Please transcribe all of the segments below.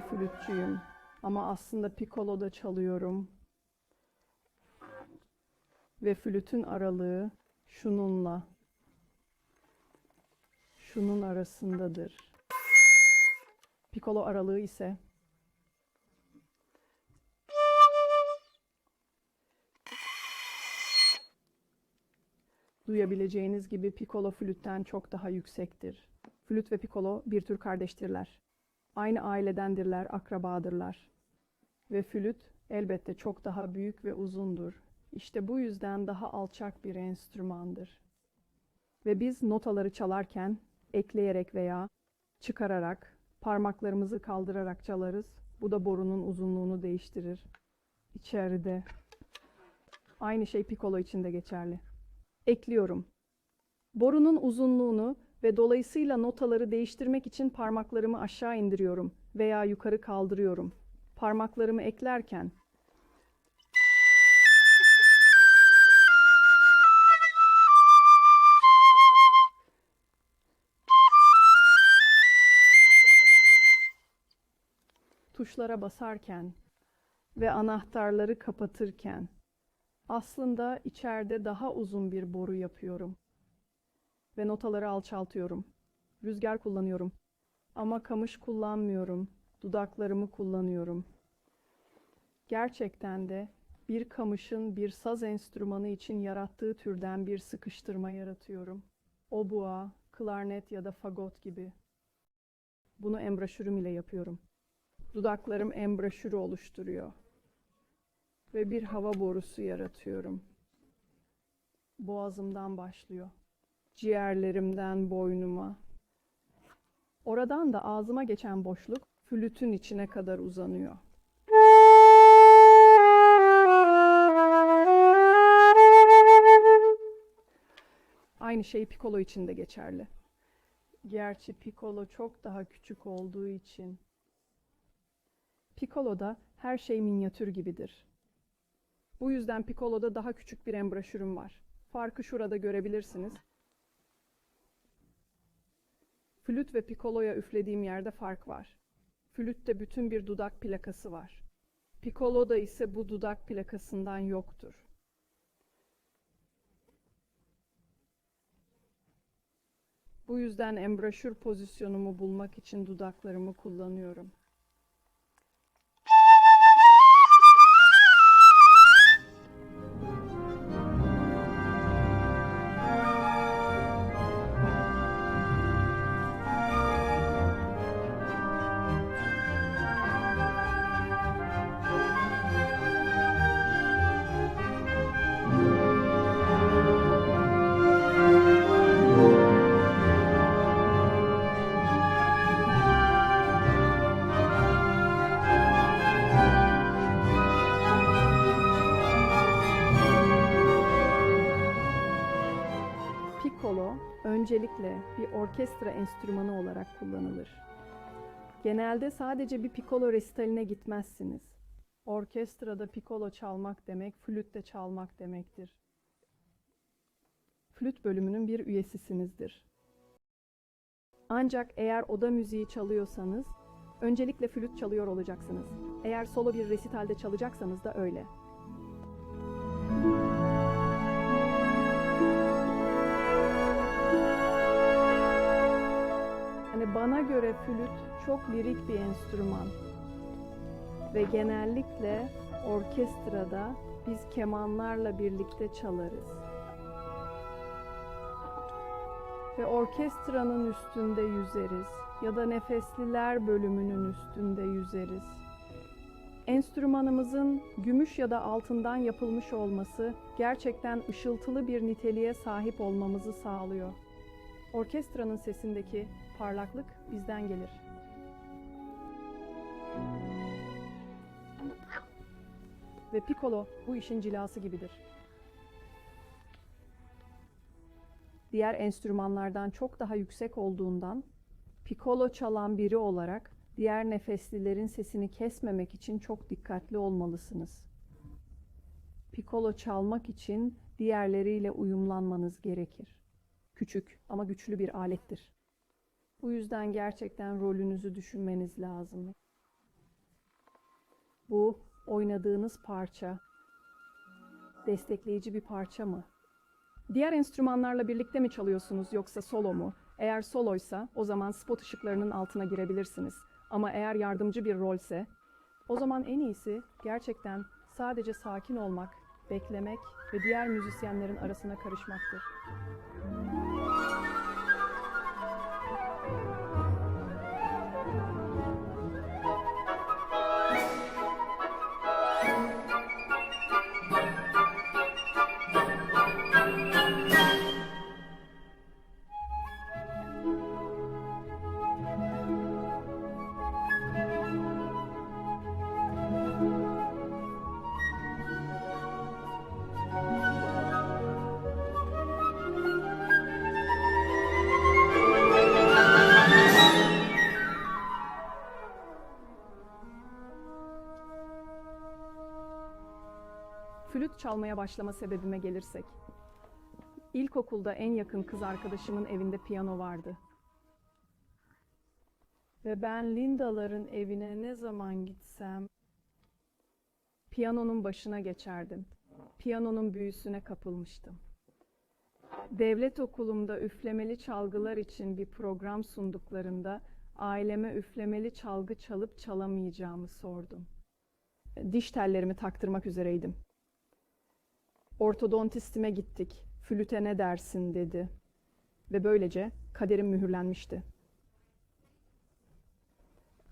flütçüyüm. Ama aslında piccolo da çalıyorum. Ve flütün aralığı şununla şunun arasındadır. Piccolo aralığı ise duyabileceğiniz gibi piccolo flütten çok daha yüksektir. Flüt ve piccolo bir tür kardeştirler. Aynı ailedendirler, akrabadırlar. Ve flüt elbette çok daha büyük ve uzundur. İşte bu yüzden daha alçak bir enstrümandır. Ve biz notaları çalarken ekleyerek veya çıkararak, parmaklarımızı kaldırarak çalarız. Bu da borunun uzunluğunu değiştirir. İçeride. Aynı şey piccolo için de geçerli. Ekliyorum. Borunun uzunluğunu ve dolayısıyla notaları değiştirmek için parmaklarımı aşağı indiriyorum veya yukarı kaldırıyorum. Parmaklarımı eklerken tuşlara basarken ve anahtarları kapatırken aslında içeride daha uzun bir boru yapıyorum ve notaları alçaltıyorum. Rüzgar kullanıyorum. Ama kamış kullanmıyorum. Dudaklarımı kullanıyorum. Gerçekten de bir kamışın bir saz enstrümanı için yarattığı türden bir sıkıştırma yaratıyorum. Obua, klarnet ya da fagot gibi. Bunu embraşürüm ile yapıyorum. Dudaklarım embraşürü oluşturuyor. Ve bir hava borusu yaratıyorum. Boğazımdan başlıyor ciğerlerimden boynuma. Oradan da ağzıma geçen boşluk flütün içine kadar uzanıyor. Aynı şey piccolo için de geçerli. Gerçi piccolo çok daha küçük olduğu için. Piccolo'da her şey minyatür gibidir. Bu yüzden piccolo'da daha küçük bir embraşürüm var. Farkı şurada görebilirsiniz. Flüt ve piccolo'ya üflediğim yerde fark var. Flütte bütün bir dudak plakası var. Piccolo'da ise bu dudak plakasından yoktur. Bu yüzden embraşür pozisyonumu bulmak için dudaklarımı kullanıyorum. Öncelikle bir orkestra enstrümanı olarak kullanılır. Genelde sadece bir piccolo resitaline gitmezsiniz. Orkestrada piccolo çalmak demek, flütte çalmak demektir. Flüt bölümünün bir üyesisinizdir. Ancak eğer oda müziği çalıyorsanız, öncelikle flüt çalıyor olacaksınız. Eğer solo bir resitalde çalacaksanız da öyle. Göre flüt çok lirik bir enstrüman. Ve genellikle orkestrada biz kemanlarla birlikte çalarız. Ve orkestranın üstünde yüzeriz ya da nefesliler bölümünün üstünde yüzeriz. Enstrümanımızın gümüş ya da altından yapılmış olması gerçekten ışıltılı bir niteliğe sahip olmamızı sağlıyor. Orkestranın sesindeki parlaklık bizden gelir. Ve piccolo bu işin cilası gibidir. Diğer enstrümanlardan çok daha yüksek olduğundan piccolo çalan biri olarak diğer nefeslilerin sesini kesmemek için çok dikkatli olmalısınız. Piccolo çalmak için diğerleriyle uyumlanmanız gerekir. Küçük ama güçlü bir alettir. Bu yüzden gerçekten rolünüzü düşünmeniz lazım. Bu oynadığınız parça destekleyici bir parça mı? Diğer enstrümanlarla birlikte mi çalıyorsunuz yoksa solo mu? Eğer soloysa o zaman spot ışıklarının altına girebilirsiniz. Ama eğer yardımcı bir rolse o zaman en iyisi gerçekten sadece sakin olmak, beklemek ve diğer müzisyenlerin arasına karışmaktır. Thank you. Flüt çalmaya başlama sebebime gelirsek. İlkokulda en yakın kız arkadaşımın evinde piyano vardı. Ve ben Lindaların evine ne zaman gitsem piyanonun başına geçerdim. Piyanonun büyüsüne kapılmıştım. Devlet okulumda üflemeli çalgılar için bir program sunduklarında aileme üflemeli çalgı çalıp çalamayacağımı sordum. Diş tellerimi taktırmak üzereydim. Ortodontistime gittik. Flüte ne dersin dedi. Ve böylece kaderim mühürlenmişti.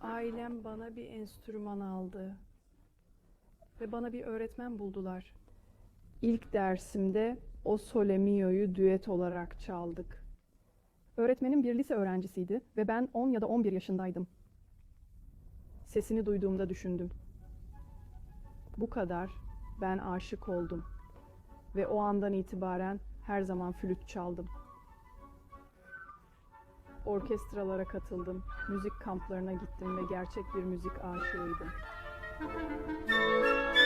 Ailem bana bir enstrüman aldı. Ve bana bir öğretmen buldular. İlk dersimde o sole mio'yu düet olarak çaldık. Öğretmenim bir lise öğrencisiydi ve ben 10 ya da 11 yaşındaydım. Sesini duyduğumda düşündüm. Bu kadar ben aşık oldum ve o andan itibaren her zaman flüt çaldım. Orkestralara katıldım, müzik kamplarına gittim ve gerçek bir müzik aşığıydım. E,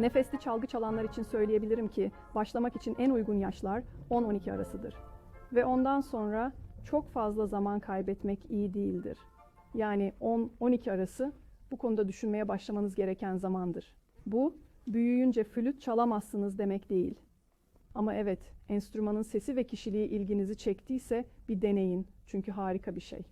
Nefesli çalgı çalanlar için söyleyebilirim ki başlamak için en uygun yaşlar 10-12 arasıdır. Ve ondan sonra çok fazla zaman kaybetmek iyi değildir. Yani 10-12 arası bu konuda düşünmeye başlamanız gereken zamandır. Bu büyüyünce flüt çalamazsınız demek değil. Ama evet, enstrümanın sesi ve kişiliği ilginizi çektiyse bir deneyin çünkü harika bir şey.